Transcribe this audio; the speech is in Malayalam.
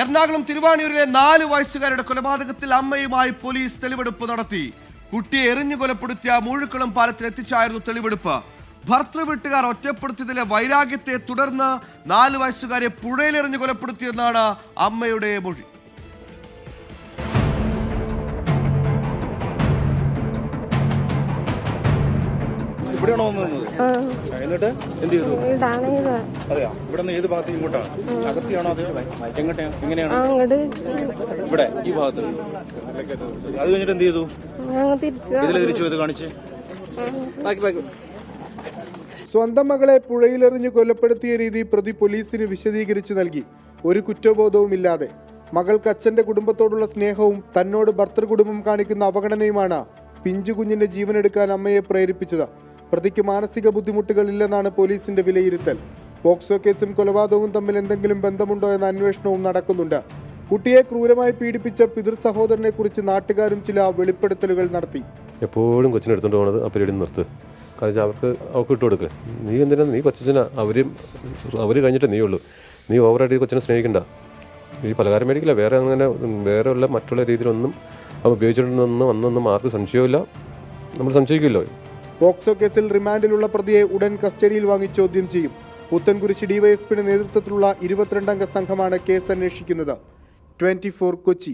എറണാകുളം തിരുവാണിയൂരിലെ നാല് വയസ്സുകാരുടെ കൊലപാതകത്തിൽ അമ്മയുമായി പോലീസ് തെളിവെടുപ്പ് നടത്തി. കുട്ടിയെ എറിഞ്ഞു കൊലപ്പെടുത്തിയ മൂഴുക്കുളം പാലത്തിൽ എത്തിച്ചായിരുന്നു തെളിവെടുപ്പ്. ഭർത്തൃ വീട്ടുകാർ ഒറ്റപ്പെടുത്തിയതിലെ വൈരാഗ്യത്തെ തുടർന്ന് നാല് വയസ്സുകാരെ പുഴയിലെറിഞ്ഞു കൊലപ്പെടുത്തിയെന്നാണ് അമ്മയുടെ മൊഴി. ഇവിടെയാണോ വന്നത്? എന്നിട്ട് എന്ത് ചെയ്തു? ഇതാണ് ഇത്. അതെയോ? ഇവിടെ നിന്ന് ഏത് ഭാഗത്ത് ഇങ്ങോട്ടാണ്? അകത്തിയാണോ അത്? എങ്ങോട്ടാ? എങ്ങനെയാണ് അങ്ങോട്ട് ഇവിടെ ഈ ഭാഗത്ത്. അത് കഴിഞ്ഞിട്ട് എന്ത് ചെയ്തു? ഞങ്ങൾ തിരിച്ചു ഇതിലെ തിരിച്ചു ഇത് കാണിച്ച്. സ്വന്തം മകളെ പുഴയിലെറിഞ്ഞു കൊലപ്പെടുത്തിയ രീതി പ്രതി പോലീസിന് വിശദീകരിച്ചു നൽകി. ഒരു കുറ്റബോധവുമില്ലാതെ. മകൾക്ക് അച്ഛന്റെ കുടുംബത്തോടുള്ള സ്നേഹവും തന്നോട് ഭർത്തൃകുടുംബം കാണിക്കുന്ന അവഗണനയുമാണ് പിഞ്ചു കുഞ്ഞിന്റെ ജീവനെടുക്കാൻ അമ്മയെ പ്രേരിപ്പിച്ചത്. പ്രതിക്ക് മാനസിക ബുദ്ധിമുട്ടുകളില്ലെന്നാണ് പോലീസിന്റെ വിലയിരുത്തൽ. പോക്സോ കേസും കൊലപാതകവും തമ്മിൽ എന്തെങ്കിലും ബന്ധമുണ്ടോ എന്ന അന്വേഷണവും നടക്കുന്നുണ്ട്. കുട്ടിയെ ക്രൂരമായി പീഡിപ്പിച്ച പിതൃ സഹോദരനെ കുറിച്ച് നാട്ടുകാരും ചില വെളിപ്പെടുത്തലുകൾ നടത്തി. എപ്പോഴും കൊച്ചിനെ എടുത്തുകൊണ്ട് പോകണത് ആ നിർത്ത്. കാരണം അവർക്ക് അവർക്ക് ഇട്ട് കൊടുക്ക്. നീ എന്തിനാ നീ കൊച്ചിനെ അവരും അവർ കഴിഞ്ഞിട്ട് നീ ഉള്ളൂ നീ ഓവറായിട്ട് കൊച്ചിനെ സ്നേഹിക്കണ്ട. ഈ പലകാരം മേടിക്കില്ല. വേറെ അങ്ങനെ വേറെ ഉള്ള മറ്റുള്ള രീതിയിലൊന്നും അവ ഉപയോഗിച്ചിട്ടുണ്ടെന്ന് വന്നൊന്നും ആർക്കും സംശയമില്ല നമ്മൾ സംശയിക്കുമല്ലോ പോക്സോ കേസിൽ റിമാൻഡിലുള്ള പ്രതിയെ ഉടൻ കസ്റ്റഡിയിൽ വാങ്ങി ചോദ്യം ചെയ്യും. പുത്തൻകുരിശ് ഡിവൈഎസ്പിയുടെ നേതൃത്വത്തിലുള്ള ഇരുപത്തിരണ്ടംഗ സംഘമാണ് കേസ് അന്വേഷിക്കുന്നത്. ട്വന്റി കൊച്ചി.